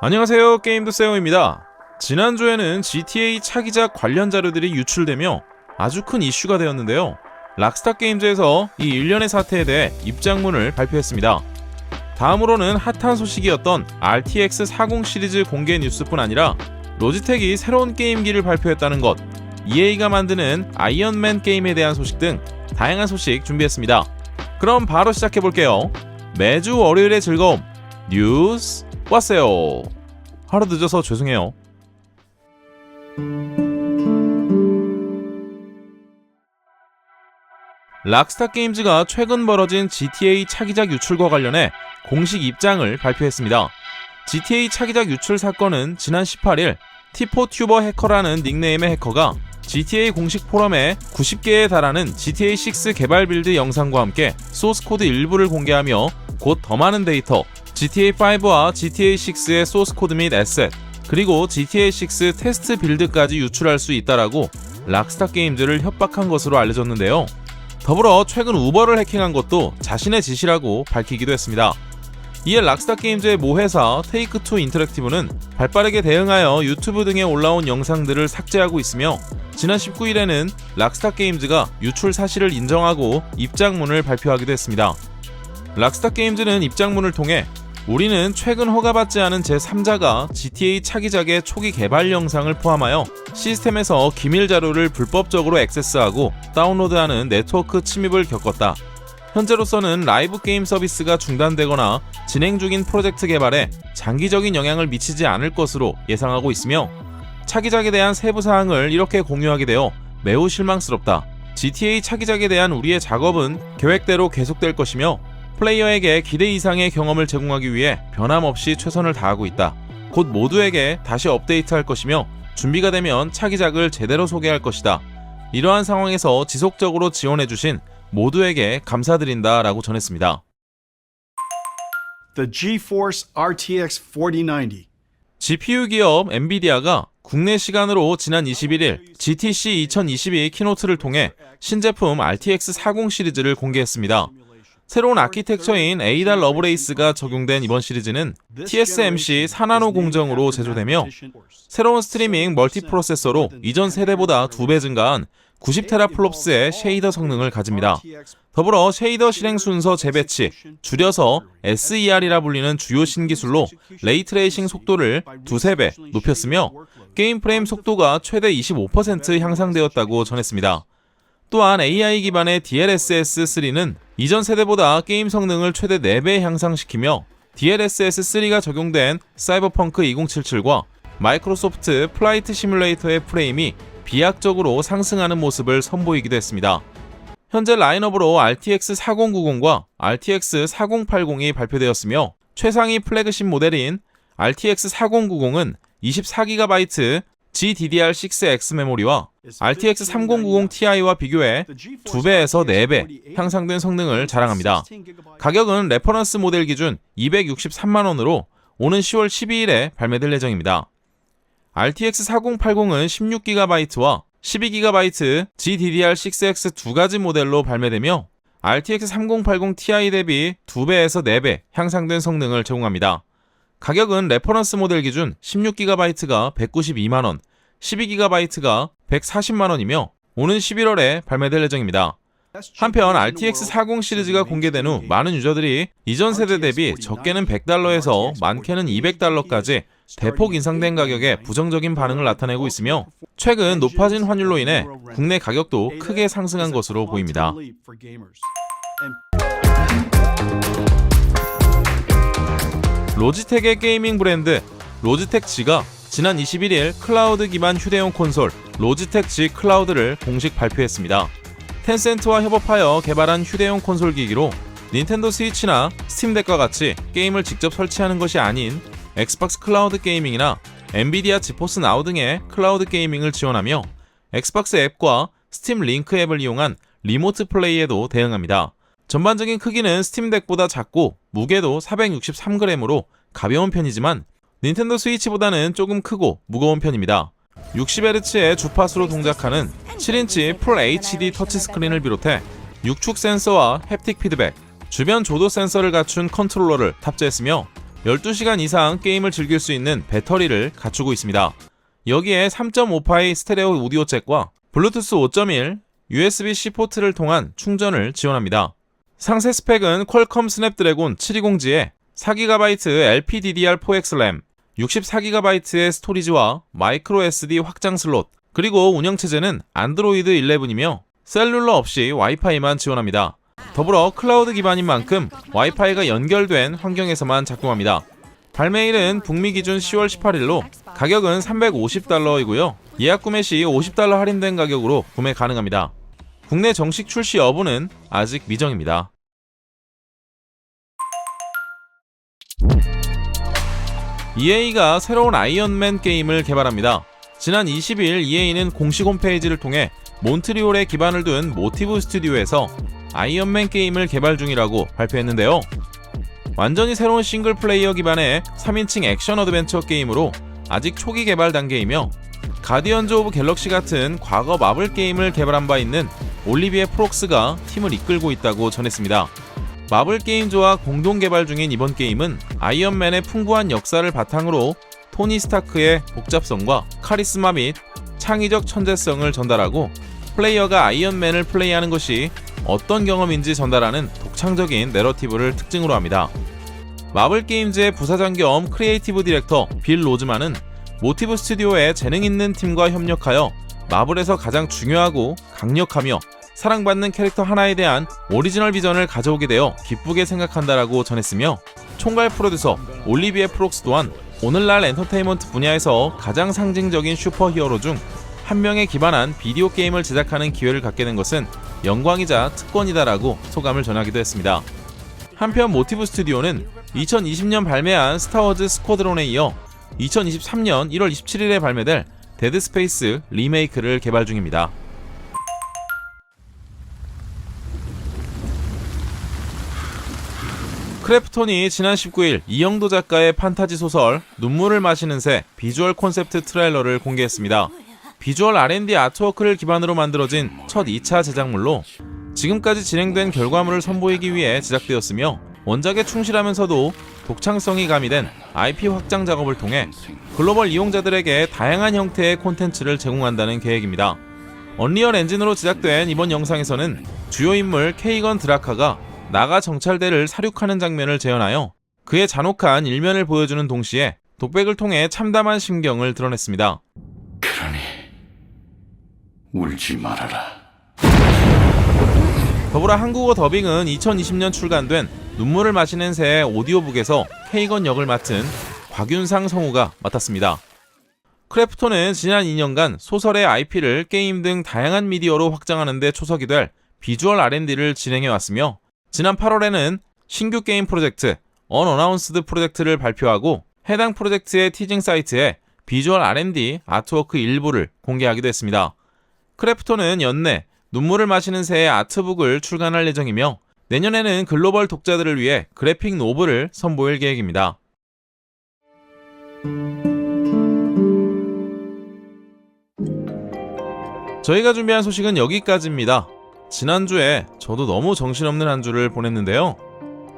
안녕하세요. 게임도 세용입니다. 지난주에는 GTA 차기작 관련 자료들이 유출되며 아주 큰 이슈가 되었는데요. 락스타 게임즈에서 이 일련의 사태에 대해 입장문을 발표했습니다. 다음으로는 핫한 소식이었던 RTX 40 시리즈 공개 뉴스뿐 아니라 로지텍이 새로운 게임기를 발표했다는 것, EA가 만드는 아이언맨 게임에 대한 소식 등 다양한 소식 준비했습니다. 그럼 바로 시작해 볼게요. 매주 월요일의 즐거움 뉴스 왔어요. 하루 늦어서 죄송해요. 락스타 게임즈가 최근 벌어진 GTA 차기작 유출과 관련해 공식 입장을 발표했습니다. GTA 차기작 유출 사건은 지난 18일 티포 튜버 해커라는 닉네임의 해커가 GTA 공식 포럼에 90개에 달하는 GTA6 개발 빌드 영상과 함께 소스 코드 일부를 공개하며 곧 더 많은 데이터, GTA5와 GTA6의 소스 코드 및 에셋, 그리고 GTA6 테스트 빌드까지 유출할 수 있다라고 락스타 게임즈를 협박한 것으로 알려졌는데요. 더불어 최근 우버를 해킹한 것도 자신의 짓이라고 밝히기도 했습니다. 이에 락스타 게임즈의 모 회사 테이크 투 인터랙티브는 발빠르게 대응하여 유튜브 등에 올라온 영상들을 삭제하고 있으며 지난 19일에는 락스타 게임즈가 유출 사실을 인정하고 입장문을 발표하기도 했습니다. 락스타 게임즈는 입장문을 통해 우리는 최근 허가받지 않은 제3자가 GTA 차기작의 초기 개발 영상을 포함하여 시스템에서 기밀 자료를 불법적으로 액세스하고 다운로드하는 네트워크 침입을 겪었다. 현재로서는 라이브 게임 서비스가 중단되거나 진행 중인 프로젝트 개발에 장기적인 영향을 미치지 않을 것으로 예상하고 있으며 차기작에 대한 세부 사항을 이렇게 공유하게 되어 매우 실망스럽다. GTA 차기작에 대한 우리의 작업은 계획대로 계속될 것이며 플레이어에게 기대 이상의 경험을 제공하기 위해 변함없이 최선을 다하고 있다. 곧 모두에게 다시 업데이트할 것이며 준비가 되면 차기작을 제대로 소개할 것이다. 이러한 상황에서 지속적으로 지원해주신 모두에게 감사드린다 라고 전했습니다. The GeForce RTX 4090. GPU 기업 엔비디아가 국내 시간으로 지난 21일 GTC 2022 키노트를 통해 신제품 RTX 40 시리즈를 공개했습니다. 새로운 아키텍처인 에이달 러브레이스가 적용된 이번 시리즈는 TSMC 4나노 공정으로 제조되며 새로운 스트리밍 멀티 프로세서로 이전 세대보다 2배 증가한 90테라플롭스의 쉐이더 성능을 가집니다. 더불어 쉐이더 실행 순서 재배치, 줄여서 SER이라 불리는 주요 신기술로 레이트레이싱 속도를 두세 배 높였으며 게임 프레임 속도가 최대 25% 향상되었다고 전했습니다. 또한 AI 기반의 DLSS3는 이전 세대보다 게임 성능을 최대 4배 향상시키며 DLSS3가 적용된 사이버펑크 2077과 마이크로소프트 플라이트 시뮬레이터의 프레임이 비약적으로 상승하는 모습을 선보이기도 했습니다. 현재 라인업으로 RTX 4090과 RTX 4080이 발표되었으며 최상위 플래그십 모델인 RTX 4090은 24GB GDDR6X 메모리와 RTX 3090 Ti와 비교해 2배에서 4배 향상된 성능을 자랑합니다. 가격은 레퍼런스 모델 기준 263만원으로 오는 10월 12일에 발매될 예정입니다. RTX 4080은 16GB와 12GB GDDR6X 두 가지 모델로 발매되며 RTX 3080 Ti 대비 2배에서 4배 향상된 성능을 제공합니다. 가격은 레퍼런스 모델 기준 16GB가 192만원, 12GB가 140만원이며 오는 11월에 발매될 예정입니다. 한편 RTX 40 시리즈가 공개된 후 많은 유저들이 이전 세대 대비 적게는 100달러에서 많게는 200달러까지 대폭 인상된 가격에 부정적인 반응을 나타내고 있으며 최근 높아진 환율로 인해 국내 가격도 크게 상승한 것으로 보입니다. 로지텍의 게이밍 브랜드 로지텍 G가 지난 21일 클라우드 기반 휴대용 콘솔 로지텍 G 클라우드를 공식 발표했습니다. 텐센트와 협업하여 개발한 휴대용 콘솔 기기로 닌텐도 스위치나 스팀덱과 같이 게임을 직접 설치하는 것이 아닌 엑스박스 클라우드 게이밍이나 엔비디아 지포스 나우 등의 클라우드 게이밍을 지원하며 엑스박스 앱과 스팀 링크 앱을 이용한 리모트 플레이에도 대응합니다. 전반적인 크기는 스팀덱보다 작고 무게도 463g으로 가벼운 편이지만 닌텐도 스위치보다는 조금 크고 무거운 편입니다. 60Hz의 주파수로 동작하는 7인치 풀 HD 터치스크린을 비롯해 6축 센서와 햅틱 피드백, 주변 조도 센서를 갖춘 컨트롤러를 탑재했으며 12시간 이상 게임을 즐길 수 있는 배터리를 갖추고 있습니다. 여기에 3.5파이 스테레오 오디오 잭과 블루투스 5.1, USB-C 포트를 통한 충전을 지원합니다. 상세 스펙은 퀄컴 스냅드래곤 720G에 4GB LPDDR4X 램, 64GB의 스토리지와 마이크로 SD 확장 슬롯, 그리고 운영 체제는 안드로이드 11이며 셀룰러 없이 와이파이만 지원합니다. 더불어 클라우드 기반인 만큼 와이파이가 연결된 환경에서만 작동합니다. 발매일은 북미 기준 10월 18일로 가격은 350달러이고요. 예약 구매 시 50달러 할인된 가격으로 구매 가능합니다. 국내 정식 출시 여부는 아직 미정입니다. EA가 새로운 아이언맨 게임을 개발합니다. 지난 20일 EA는 공식 홈페이지를 통해 몬트리올에 기반을 둔 모티브 스튜디오에서 아이언맨 게임을 개발 중이라고 발표했는데요. 완전히 새로운 싱글 플레이어 기반의 3인칭 액션 어드벤처 게임으로 아직 초기 개발 단계이며 가디언즈 오브 갤럭시 같은 과거 마블 게임을 개발한 바 있는 올리비에 프록스가 팀을 이끌고 있다고 전했습니다. 마블 게임즈와 공동 개발 중인 이번 게임은 아이언맨의 풍부한 역사를 바탕으로 토니 스타크의 복잡성과 카리스마 및 창의적 천재성을 전달하고 플레이어가 아이언맨을 플레이하는 것이 어떤 경험인지 전달하는 독창적인 내러티브를 특징으로 합니다. 마블 게임즈의 부사장 겸 크리에이티브 디렉터 빌 로즈만은 모티브 스튜디오의 재능 있는 팀과 협력하여 마블에서 가장 중요하고 강력하며 사랑받는 캐릭터 하나에 대한 오리지널 비전을 가져오게 되어 기쁘게 생각한다라고 전했으며 총괄 프로듀서 올리비에 프록스 또한 오늘날 엔터테인먼트 분야에서 가장 상징적인 슈퍼히어로 중 한 명에 기반한 비디오 게임을 제작하는 기회를 갖게 된 것은 영광이자 특권이다라고 소감을 전하기도 했습니다. 한편 모티브 스튜디오는 2020년 발매한 스타워즈 스쿼드론에 이어 2023년 1월 27일에 발매될 데드 스페이스 리메이크를 개발 중입니다. 크래프톤이 지난 19일 이영도 작가의 판타지 소설 눈물을 마시는 새 비주얼 콘셉트 트레일러를 공개했습니다. 비주얼 R&D 아트워크를 기반으로 만들어진 첫 2차 제작물로 지금까지 진행된 결과물을 선보이기 위해 제작되었으며 원작에 충실하면서도 독창성이 가미된 IP 확장 작업을 통해 글로벌 이용자들에게 다양한 형태의 콘텐츠를 제공한다는 계획입니다. 언리얼 엔진으로 제작된 이번 영상에서는 주요 인물 케이건 드라카가 나가 정찰대를 사륙하는 장면을 재현하여 그의 잔혹한 일면을 보여주는 동시에 독백을 통해 참담한 심경을 드러냈습니다. 그러니 울지 말아라. 더불어 한국어 더빙은 2020년 출간된 눈물을 마시는 새의 오디오북에서 케이건 역을 맡은 곽윤상 성우가 맡았습니다. 크래프톤은 지난 2년간 소설의 IP를 게임 등 다양한 미디어로 확장하는 데 초석이 될 비주얼 R&D를 진행해 왔으며 지난 8월에는 신규 게임 프로젝트 언어나운스드 프로젝트를 발표하고 해당 프로젝트의 티징 사이트에 비주얼 R&D 아트워크 일부를 공개하기도 했습니다. 크래프톤은 연내 눈물을 마시는 새의 아트북을 출간할 예정이며 내년에는 글로벌 독자들을 위해 그래픽 노블을 선보일 계획입니다. 저희가 준비한 소식은 여기까지입니다. 지난주에 저도 너무 정신없는 한 주를 보냈는데요.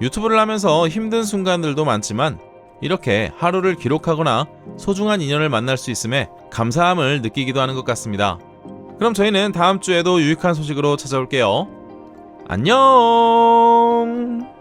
유튜브를 하면서 힘든 순간들도 많지만 이렇게 하루를 기록하거나 소중한 인연을 만날 수 있음에 감사함을 느끼기도 하는 것 같습니다. 그럼 저희는 다음 주에도 유익한 소식으로 찾아올게요. 안녕!